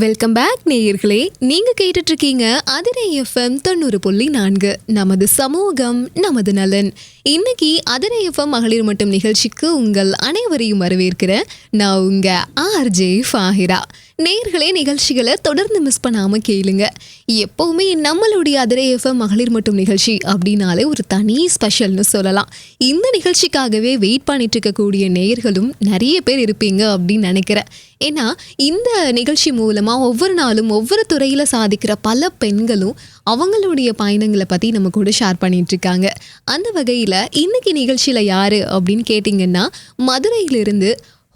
Welcome back நேயர்களே. நீங்க கேட்டுட்டு இருக்கீங்க அதிரை எஃப்எம் தொண்ணூறு புள்ளி நான்கு. நமது சமூகம் நமது நலன். இன்னைக்கு அதிரை எஃப்எம் மகளிர் மட்டும் நிகழ்ச்சிக்கு உங்கள் அனைவரையும் வரவேற்கிறேன் நான் உங்க ஆர்ஜே ஃபாஹிரா. நேர்களே நிகழ்ச்சிகளை தொடர்ந்து மிஸ் பண்ணாமல் கேளுங்க. எப்போவுமே நம்மளுடைய அதிரை எஃப்எம் மகளிர் மட்டும் நிகழ்ச்சி அப்படின்னாலே ஒரு தனி ஸ்பெஷல்னு சொல்லலாம். இந்த நிகழ்ச்சிக்காகவே வெயிட் பண்ணிட்டு இருக்கக்கூடிய நேயர்களும் நிறைய பேர் இருப்பீங்க அப்படின்னு நினைக்கிறேன். ஏன்னா இந்த நிகழ்ச்சி மூலமாக ஒவ்வொரு நாளும் ஒவ்வொரு துறையில் சாதிக்கிற பல பெண்களும் அவங்களுடைய பயணங்களை பற்றி நம்ம கூட ஷேர் பண்ணிகிட்ருக்காங்க அந்த வகையில் இன்றைக்கி நிகழ்ச்சியில் யார் அப்படின்னு கேட்டிங்கன்னா மதுரையிலிருந்து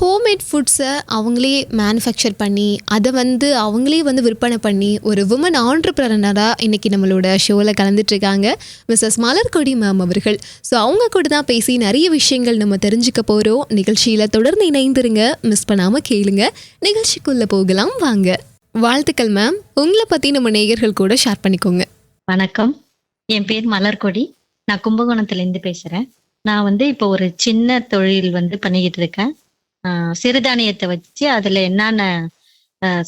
ஹோம்மேட் ஃபுட்ஸை அவங்களே மேனுஃபேக்சர் பண்ணி அதை வந்து அவங்களே வந்து விற்பனை பண்ணி ஒரு உமன் ஆண்டர்பிரனராக இன்றைக்கி நம்மளோட ஷோவில் கலந்துட்டுருக்காங்க மிஸ்ஸஸ் மலர்கொடி மேம் அவர்கள். ஸோ அவங்க கூட தான் பேசி நிறைய விஷயங்கள் நம்ம தெரிஞ்சுக்க போகிறோம் நிகழ்ச்சியில் தொடர்ந்து இணைந்துருங்க. மிஸ் பண்ணாமல் கேளுங்க. நிகழ்ச்சிக்குள்ளே போகலாம். வாங்க. வாழ்த்துக்கள் மேம் உங்களை பற்றி நம்ம நேயர்கள் கூட ஷேர் பண்ணிக்கோங்க. வணக்கம். என் பேர் மலர்கொடி. நான் கும்பகோணத்துலேருந்து பேசுகிறேன் நான் வந்து இப்போ ஒரு சின்ன தொழில் வந்து பண்ணிக்கிட்டு இருக்கேன். சிறுதானியத்தை வச்சு அதில் என்னென்ன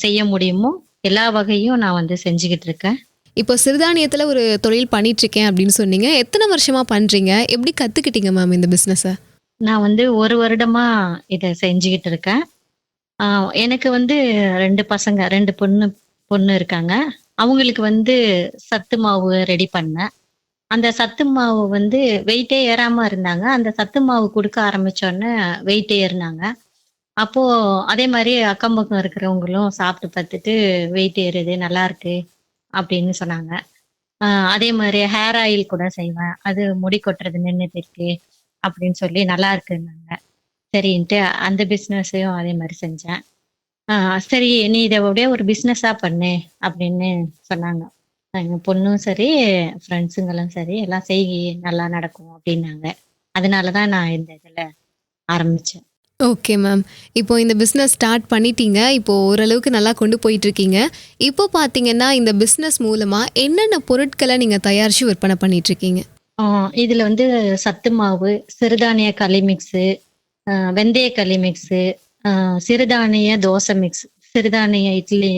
செய்ய முடியுமோ எல்லா வகையும் நான் வந்து செஞ்சுக்கிட்டு இருக்கேன். இப்போ சிறுதானியத்தில் ஒரு தொழில் பண்ணிட்டு இருக்கேன் அப்படின்னு சொன்னீங்க. எத்தனை வருஷமாக பண்ணுறீங்க எப்படி கற்றுக்கிட்டீங்க மேம் இந்த பிஸ்னஸை நான் வந்து ஒரு வருடமா இதை செஞ்சுக்கிட்டு இருக்கேன். எனக்கு வந்து ரெண்டு பசங்க ரெண்டு பொண்ணு பொண்ணு இருக்காங்க. அவங்களுக்கு வந்து சத்து மாவு ரெடி பண்ணேன். அந்த சத்து மாவு வந்து வெயிட்டே ஏறாம இருந்தாங்க. அந்த சத்து மாவு கொடுக்க ஆரம்பிச்சோடனே வெயிட் ஏறினாங்க. அப்போ அதே மாதிரி அக்கம் பக்கம் இருக்கிறவங்களும் சாப்பிட்டு பார்த்துட்டு வெயிட் ஏறுது நல்லா இருக்கு அப்படின்னு சொன்னாங்க. ஆஹ் அதே மாதிரி ஹேர் ஆயில் கூட செய்வேன். அது முடி கொட்டுறது நின்றுட்டு இருக்கு அப்படின்னு சொல்லி நல்லா இருக்குன்னாங்க. சரின்ட்டு அந்த பிஸ்னஸையும் அதே மாதிரி செஞ்சேன். ஆஹ் சரி நீ இதை அப்படியே ஒரு பிஸ்னஸா பண்ணு அப்படின்னு சொன்னாங்க. எங்க பொண்ணும் சரி ஃப்ரெண்ட்ஸுங்களும் சரி எல்லாம் செய்கி நல்லா நடக்கும் அப்படின்னாங்க. அதனாலதான் நான் இந்த இதுல ஆரம்பிச்சேன். ஓகே மேம் இப்போ இந்த பிஸ்னஸ் ஸ்டார்ட் பண்ணிட்டீங்க. இப்போ ஓரளவுக்கு நல்லா கொண்டு போயிட்டுருக்கீங்க. இப்போ பார்த்தீங்கன்னா இந்த பிஸ்னஸ் மூலமாக என்னென்ன பொருட்களை நீங்கள் தயாரித்து விற்பனை பண்ணிட்டு இருக்கீங்க வந்து சத்து மாவு சிறுதானிய களி மிக்ஸு வெந்தய களி மிக்ஸு சிறுதானிய தோசை மிக்ஸ் சிறுதானிய இட்லி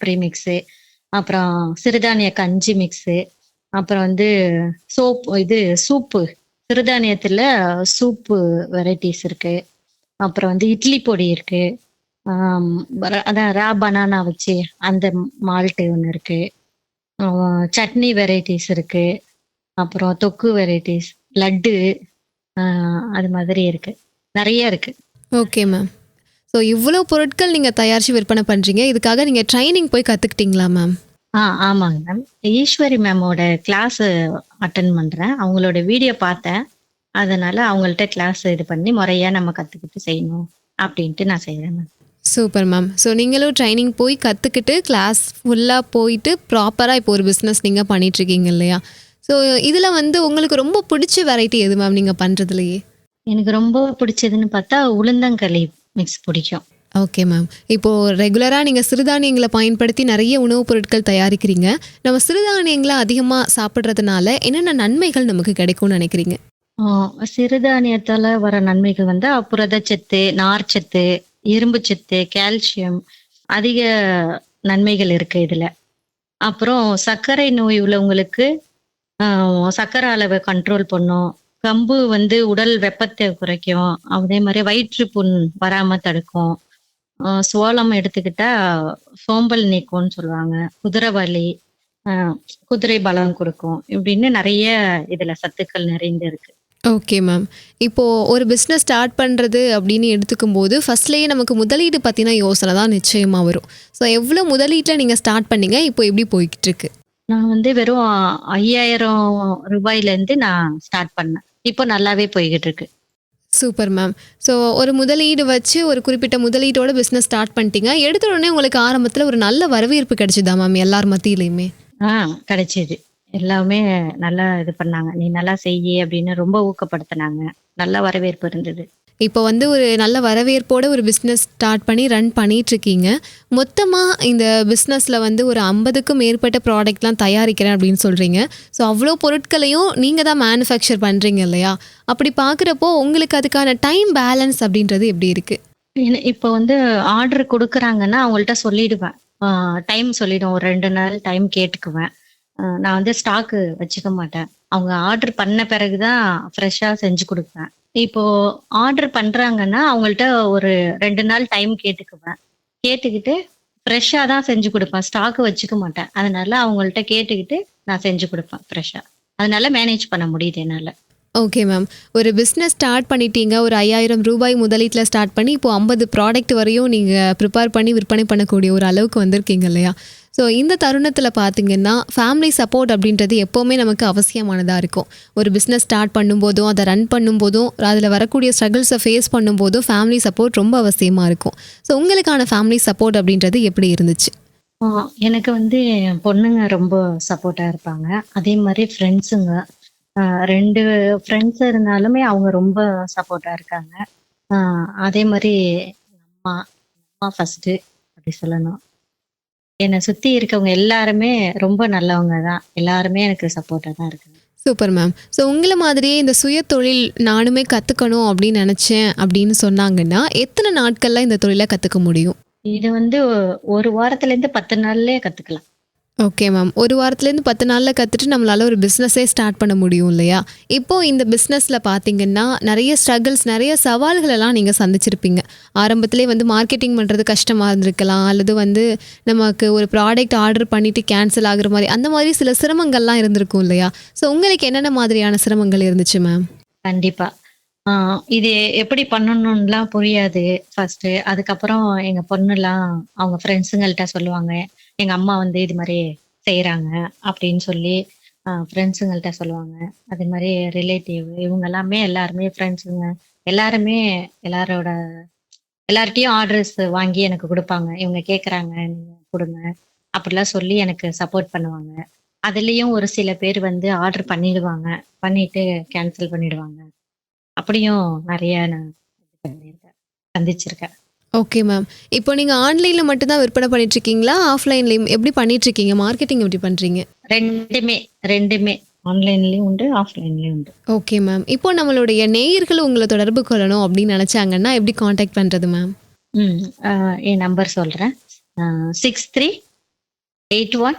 ப்ரீமிக்ஸு அப்புறம் சிறுதானிய கஞ்சி மிக்ஸு அப்புறம் வந்து சோப் இது சூப்பு சிறுதானியத்தில் சூப்பு வெரைட்டிஸ் இருக்குது அப்புறம் வந்து இட்லி பொடி இருக்கு. அதான் ரா பனானா வச்சு அந்த மால்ட்டு ஒன்று இருக்கு. சட்னி வெரைட்டிஸ் இருக்கு. அப்புறம் தொக்கு வெரைட்டிஸ் லட்டு அது மாதிரி இருக்கு. நிறைய இருக்கு. Okay ma'am. ஸோ இவ்வளோ பொருட்கள் நீங்கள் தயாரித்து விற்பனை பண்ணுறீங்க இதுக்காக நீங்கள் ட்ரைனிங் போய் கற்றுக்கிட்டீங்களா மேம்? ஆ ஆமாங்க மேம். ஈஸ்வரி மேமோட கிளாஸ் அட்டன் பண்றேன். அவங்களோட வீடியோ பார்த்தேன். அதனால அவங்கள்ட்ட கிளாஸ் இது பண்ணி முறையா நம்ம கத்துக்கிட்டு செய்யணும் அப்படின்ட்டு நான் செய்யறேன் மேம் சூப்பர் மேம் ஸோ நீங்களும் ட்ரைனிங் போய் கற்றுக்கிட்டு கிளாஸ் ஃபுல்லாக போயிட்டு ப்ராப்பராக இப்போ ஒரு பிஸ்னஸ் நீங்கள் பண்ணிகிட்ருக்கீங்க இல்லையா? ஸோ இதில் வந்து உங்களுக்கு ரொம்ப பிடிச்ச வெரைட்டி எது மேம் நீங்கள் பண்ணுறதுலையே எனக்கு ரொம்ப பிடிச்சதுன்னு பார்த்தா உளுந்தங்களி மிக்ஸ் பிடிக்கும். ஓகே மேம் இப்போது ரெகுலராக நீங்கள் சிறுதானியங்களை பயன்படுத்தி நிறைய உணவுப் பொருட்கள் தயாரிக்கிறீங்க. நம்ம சிறுதானியங்களை அதிகமாக சாப்பிட்றதுனால என்னென்ன நன்மைகள் நமக்கு கிடைக்கும்னு நினைக்கிறீங்க? சிறுதானியத்தால வர நன்மைகள் வந்து புரதச்சத்து நார்ச்சத்து இரும்புச்சத்து கால்சியம் அதிக நன்மைகள் இருக்கு இதுல. அப்புறம் சர்க்கரை நோய் உள்ளவங்களுக்கு சர்க்கரை அளவை கண்ட்ரோல் பண்ணும். கம்பு வந்து உடல் வெப்பத்தை குறைக்கும். அதே மாதிரி வயிற்று புண் வராம தடுக்கும். சோளம் எடுத்துக்கிட்டா சோம்பல் நீக்கும்னு சொல்லுவாங்க. குதிரைவலி குதிரை பலம் கொடுக்கும். இப்படின்னு நிறைய இதுல சத்துக்கள் நிறைந்து இருக்கு. ஓகே மேம் இப்போது ஒரு பிஸ்னஸ் ஸ்டார்ட் பண்ணுறது அப்படின்னு எடுத்துக்கும் போது ஃபர்ஸ்ட்லேயே நமக்கு முதலீடு பற்றின யோசனை தான் நிச்சயமாக வரும். ஸோ எவ்வளோ முதலீட்டில் நீங்கள் ஸ்டார்ட் பண்ணீங்க? இப்போ எப்படி போய்கிட்டு இருக்கு நான் வந்து வெறும் ஐயாயிரம் ரூபாயில இருந்து நான் ஸ்டார்ட் பண்ணேன். இப்போ நல்லாவே போய்கிட்டு இருக்கு சூப்பர் மேம் ஸோ ஒரு முதலீடு வச்சு ஒரு குறிப்பிட்ட முதலீட்டோட பிஸ்னஸ் ஸ்டார்ட் பண்ணிட்டீங்க. எடுத்த உடனே உங்களுக்கு ஆரம்பத்தில் ஒரு நல்ல வரவேற்பு கிடைச்சிதா மேம் எல்லார் மத்தியிலையுமே? ஆ கிடைச்சிது. எல்லாமே நல்லா இது பண்ணாங்க. நீ நல்லா செய்யி அப்படின்னு ரொம்ப ஊக்கப்படுத்தினாங்க. நல்ல வரவேற்பு இருந்தது. இப்போ வந்து ஒரு நல்ல வரவேற்போட ஒரு பிஸ்னஸ் ஸ்டார்ட் பண்ணி ரன் பண்ணிட்டு இருக்கீங்க மொத்தமாக இந்த பிஸ்னஸில் வந்து ஒரு ஐம்பதுக்கும் மேற்பட்ட ப்ராடக்ட்லாம் தயாரிக்கிறேன் அப்படின்னு சொல்கிறீங்க ஸோ அவ்வளோ பொருட்களையும் நீங்கள் தான் மேனுஃபேக்சர் பண்ணுறீங்க இல்லையா? அப்படி பார்க்குறப்போ உங்களுக்கு அதுக்கான டைம் பேலன்ஸ் அப்படின்றது எப்படி இருக்குது இப்போ வந்து ஆர்டர் கொடுக்குறாங்கன்னா அவங்கள்ட்ட சொல்லிடுவேன். டைம் சொல்லிடுவேன். ஒரு ரெண்டு நாள் டைம் கேட்டுக்குவேன். நான் வந்து ஸ்டாக்கு வச்சுக்க மாட்டேன். அவங்க ஆர்டர் பண்ண பிறகுதான் ஃப்ரெஷ்ஷா செஞ்சு கொடுப்பேன். இப்போ ஆர்டர் பண்றாங்கன்னா அவங்கள்ட்ட ஒரு ரெண்டு நாள் டைம் கேட்டுக்குவேன். கேட்டுக்கிட்டு ஃப்ரெஷ்ஷா தான் செஞ்சு கொடுப்பேன். ஸ்டாக்கு வச்சுக்க மாட்டேன். அதனால அவங்கள்ட்ட கேட்டுக்கிட்டு நான் செஞ்சு கொடுப்பேன் ஃப்ரெஷ்ஷா அதனால மேனேஜ் பண்ண முடியுது என்னால. ஓகே மேம் ஒரு பிஸ்னஸ் ஸ்டார்ட் பண்ணிட்டீங்க. ஒரு ஐயாயிரம் ரூபாய் முதலீட்டில் ஸ்டார்ட் பண்ணி இப்போ ஐம்பது ப்ராடக்ட் வரையும் நீங்கள் ப்ரிப்பேர் பண்ணி விற்பனை பண்ணக்கூடிய ஒரு அளவுக்கு வந்திருக்கீங்க இல்லையா? ஸோ இந்த தருணத்தில் பார்த்தீங்கன்னா ஃபேமிலி சப்போர்ட் அப்படின்றது எப்போவுமே நமக்கு அவசியமானதாக இருக்கும். ஒரு பிஸ்னஸ் ஸ்டார்ட் பண்ணும்போதும் அதை ரன் பண்ணும்போதும் அதில் வரக்கூடிய ஸ்ட்ரகிள்ஸை ஃபேஸ் பண்ணும்போதும் ஃபேமிலி சப்போர்ட் ரொம்ப அவசியமாக இருக்கும். ஸோ உங்களுக்கான ஃபேமிலி சப்போர்ட் அப்படின்றது எப்படி இருந்துச்சு? எனக்கு வந்து என் பொண்ணுங்க ரொம்ப சப்போர்ட்டாக இருப்பாங்க. அதே மாதிரி ஃப்ரெண்ட்ஸுங்க ரெண்டு ஃப்ரெண்ட்ஸ் இருந்தாலுமே அவங்க ரொம்ப சப்போர்ட்டாக இருக்காங்க. அதே மாதிரி அம்மா அம்மா ஃபஸ்ட்டு அப்படி சொல்லணும். என்னை சுத்தி இருக்கவங்க எல்லாருமே ரொம்ப நல்லவங்க தான். எல்லாருமே எனக்கு சப்போர்ட்டா தான் இருக்காங்க. சூப்பர் மேம் ஸோ உங்களை மாதிரியே இந்த சுய தொழில் நானுமே கற்றுக்கணும் அப்படின்னு நினச்சேன் அப்படின்னு சொன்னாங்கன்னா எத்தனை நாட்களில் இந்த தொழிலை கற்றுக்க முடியும்? இது வந்து ஒரு வாரத்துல இருந்து பத்து நாள்லயே கத்துக்கலாம். ஓகே மேம் ஒரு வாரத்துலேருந்து பத்து நாளில் கற்றுட்டு நம்மளால் ஒரு பிஸ்னஸே ஸ்டார்ட் பண்ண முடியும் இல்லையா? இப்போது இந்த பிஸ்னஸில் பார்த்தீங்கன்னா நிறைய ஸ்ட்ரகிள்ஸ் நிறைய சவால்களெல்லாம் நீங்கள் சந்திச்சிருப்பீங்க. ஆரம்பத்திலே வந்து மார்க்கெட்டிங் பண்ணுறது கஷ்டமாக இருந்திருக்கலாம். அல்லது வந்து நமக்கு ஒரு ப்ராடக்ட் ஆர்டர் பண்ணிவிட்டு கேன்சல் ஆகுற மாதிரி அந்த மாதிரி சில சிரமங்கள்லாம் இருந்திருக்கும் இல்லையா? ஸோ உங்களுக்கு என்னென்ன மாதிரியான சிரமங்கள் இருந்துச்சு மேம் கண்டிப்பாக இது எப்படி பண்ணணும்லாம் புரியாது. ஃபர்ஸ்ட் அதுக்கப்புறம் எங்க பொண்ணுலாம் அவங்க ஃப்ரெண்ட்ஸுங்கள்ட்ட சொல்லுவாங்க. எங்க அம்மா வந்து இது மாதிரி செய்யறாங்க அப்படின்னு சொல்லி ஃப்ரெண்ட்ஸுங்கள்ட்ட சொல்லுவாங்க. அதே மாதிரி ரிலேட்டிவ் இவங்க எல்லாமே எல்லாருமே ஃப்ரெண்ட்ஸுங்க எல்லாருமே எல்லாரோட எல்லார்ட்டையும் ஆர்டர்ஸ் வாங்கி எனக்கு கொடுப்பாங்க. இவங்க கேட்குறாங்க நீங்க கொடுங்க. அப்படிலாம் சொல்லி எனக்கு சப்போர்ட் பண்ணுவாங்க. அதுலேயும் ஒரு சில பேர் வந்து ஆர்டர் பண்ணிடுவாங்க. பண்ணிட்டு கேன்சல் பண்ணிடுவாங்க. அப்படியும் நிறைய நான் பண்ணியிருக்கேன் சந்திச்சிருக்கேன். ஓகே மேம் இப்போ நீங்கள் ஆன்லைனில் மட்டும்தான் விற்பனை பண்ணிட்டு இருக்கீங்களா ஆஃப்லைன்லேயும் எப்படி பண்ணிட்டு இருக்கீங்க மார்க்கெட்டிங் எப்படி பண்ணுறீங்க ரெண்டுமே ரெண்டுமே. ஆன்லைன்லயும் உண்டு ஆஃப்லைன்லயும் உண்டு. ஓகே மேம் இப்போ நம்மளுடைய நேயர்கள் உங்களை தொடர்பு கொள்ளணும் அப்படின்னு நினச்சாங்கன்னா எப்படி காண்டாக்ட் பண்ணுறது மேம் ம் என் நம்பர் சொல்றேன். Six three eight one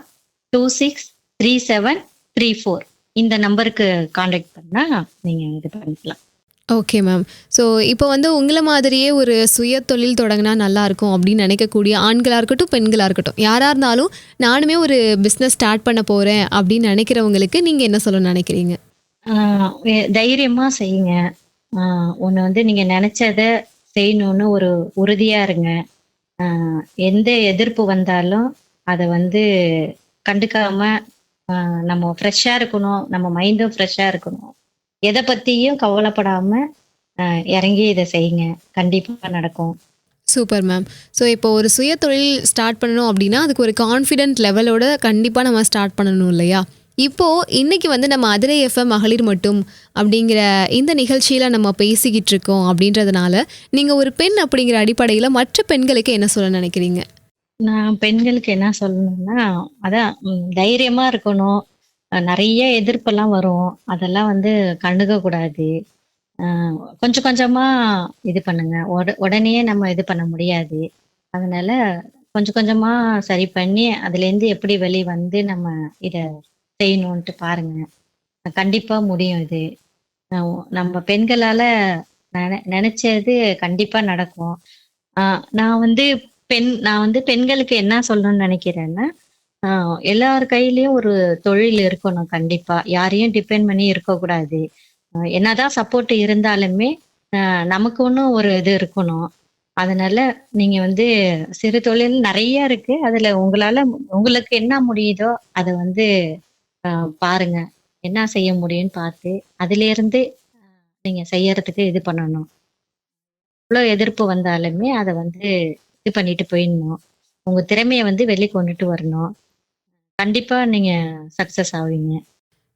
two six three seven three four இந்த நம்பருக்கு காண்டாக்ட் பண்ணா நீங்க இது பண்ணிக்கலாம். ஓகே மேம் ஸோ இப்போ வந்து உங்களை மாதிரியே ஒரு சுய தொழில் தொடங்கினா நல்லாயிருக்கும் அப்படின்னு நினைக்கக்கூடிய ஆண்களாக இருக்கட்டும் பெண்களாக இருக்கட்டும். யாராக இருந்தாலும் நானுமே ஒரு பிஸ்னஸ் ஸ்டார்ட் பண்ண போகிறேன் அப்படின்னு நினைக்கிறவங்களுக்கு நீங்கள் என்ன சொல்ல நினைக்கிறீங்க? தைரியமாக செய்யுங்க. ஒன்று வந்து நீங்கள் நினச்சதை செய்யணும்னு ஒரு உறுதியாக இருங்க. எந்த எதிர்ப்பு வந்தாலும் அதை வந்து கண்டுக்காமல் நம்ம ஃப்ரெஷ்ஷாக இருக்கணும். நம்ம மைண்டும் ஃப்ரெஷ்ஷாக இருக்கணும். எதை பத்தியும் கவலைப்படாம இறங்கி இதை செய்யுங்க. கண்டிப்பா நடக்கும். Super ma'am. ஸோ இப்போ ஒரு சுய தொழில் ஸ்டார்ட் பண்ணணும் அப்படின்னா அதுக்கு ஒரு கான்ஃபிடென்ட் லெவலோட கண்டிப்பாக நம்ம ஸ்டார்ட் பண்ணணும் இல்லையா? இப்போது இன்னைக்கு வந்து நம்ம அதிரை எஃப்எம் மகளிர் மட்டும் அப்படிங்கிற இந்த நிகழ்ச்சியில் நம்ம பேசிக்கிட்டு இருக்கோம் அப்படின்றதுனால நீங்கள் ஒரு பெண் அப்படிங்கிற அடிப்படையில் மற்ற பெண்களுக்கு என்ன சொல்ல நினைக்கிறீங்க? நான் பெண்களுக்கு என்ன சொல்லணும்னா அதான் ம், தைரியமா இருக்கணும். நிறைய எதிர்ப்பெல்லாம் வரும். அதெல்லாம் வந்து கண்டுக்க கூடாது. கொஞ்சம் கொஞ்சமா இது பண்ணுங்க. உட- உடனே நம்ம இது பண்ண முடியாது. அதனால கொஞ்சம் கொஞ்சமா சரி பண்ணி அதுல இருந்து எப்படி வெளியே வந்து நம்ம இத செய்யணும்ட்டு பாருங்க. கண்டிப்பா முடியும் இது. நம்ம பெண்களால நினைச்சது கண்டிப்பா நடக்கும். நான் வந்து பெண் நான் வந்து பெண்களுக்கு என்ன சொல்லணும்னு நினைக்கிறேன்னா ஆஹ் எல்லார் கையிலயும் ஒரு தொழில் இருக்கணும் கண்டிப்பா. யாரையும் டிபெண்ட் பண்ணி இருக்கக்கூடாது. ஆஹ் என்னதான் சப்போர்ட் இருந்தாலுமே ஆஹ் நமக்கு ஒன்றும் ஒரு இது இருக்கணும். அதனால நீங்க வந்து சிறு தொழில் நிறைய இருக்கு. அதுல உங்களால உங்களுக்கு என்ன முடியுதோ அதை வந்து ஆஹ் பாருங்க. என்ன செய்ய முடியும்னு பார்த்து அதுல இருந்து நீங்க செய்யறதுக்கு இது பண்ணணும். எவ்வளோ எதிர்ப்பு வந்தாலுமே அதை வந்து இது பண்ணிட்டு போயிடணும். உங்க திறமைய வந்து வெளிக்கொண்டுட்டு வரணும். கண்டிப்பா நீங்க சக்சஸ் ஆவீங்க.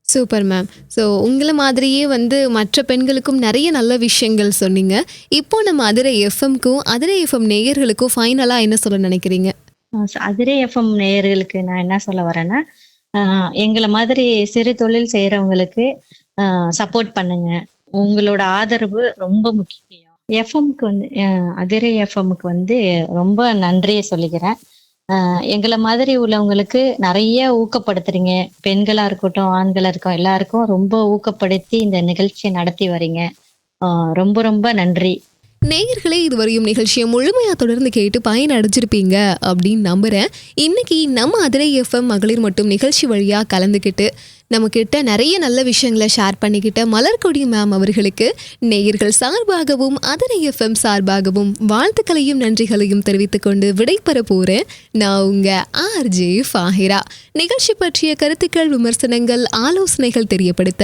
சூப்பர் மேம் ஸோ உங்களை மாதிரியே வந்து மற்ற பெண்களுக்கும் நிறைய நல்ல விஷயங்கள் சொன்னீங்க. இப்போ நம்ம அதிரை எஃப்எம்க்கும் அதிரை எஃப்எம் நேயர்களுக்கும் ஃபைனலாக என்ன சொல்ல நினைக்கிறீங்க? அதிரே எஃப்எம் நேயர்களுக்கு நான் என்ன சொல்ல வரேன்னா எங்களை மாதிரி சிறு தொழில் செய்யறவங்களுக்கு சப்போர்ட் பண்ணுங்க. உங்களோட ஆதரவு ரொம்ப முக்கியம். எஃப்எம்க்கு வந்து அதிரை எஃப்எம்க்கு வந்து ரொம்ப நன்றியை சொல்லிக்கிறேன். எங்களை மாதிரி உள்ளவங்களுக்கு நிறைய ஊக்கப்படுத்துறீங்க. பெண்களா இருக்கட்டும் ஆண்களா இருக்கட்டும் எல்லாருக்கும் ரொம்ப ஊக்கப்படுத்தி இந்த நிகழ்ச்சியை நடத்தி வரீங்க. ரொம்ப ரொம்ப நன்றி. நேயர்களே இதுவரையும் நிகழ்ச்சியை முழுமையாக தொடர்ந்து கேட்டு பயன் அடைஞ்சிருப்பீங்க அப்படின்னு நம்புகிறேன் இன்னைக்கு நம்ம அதிரை எஃப்எம் மகளிர் மட்டும் நிகழ்ச்சி வழியாக கலந்துக்கிட்டு நம்மக்கிட்ட நிறைய நல்ல விஷயங்களை ஷேர் பண்ணிக்கிட்ட மலர்கொடி மேம் அவர்களுக்கு நேயர்கள் சார்பாகவும் அதனை எஃப்எம் சார்பாகவும் வாழ்த்துக்களையும் நன்றிகளையும் தெரிவித்துக்கொண்டு விடைபெற போகிறேன் நான் உங்கள் ஆர்ஜே ஃபாஹிரா நிகழ்ச்சி பற்றிய கருத்துக்கள் விமர்சனங்கள் ஆலோசனைகள் தெரியப்படுத்த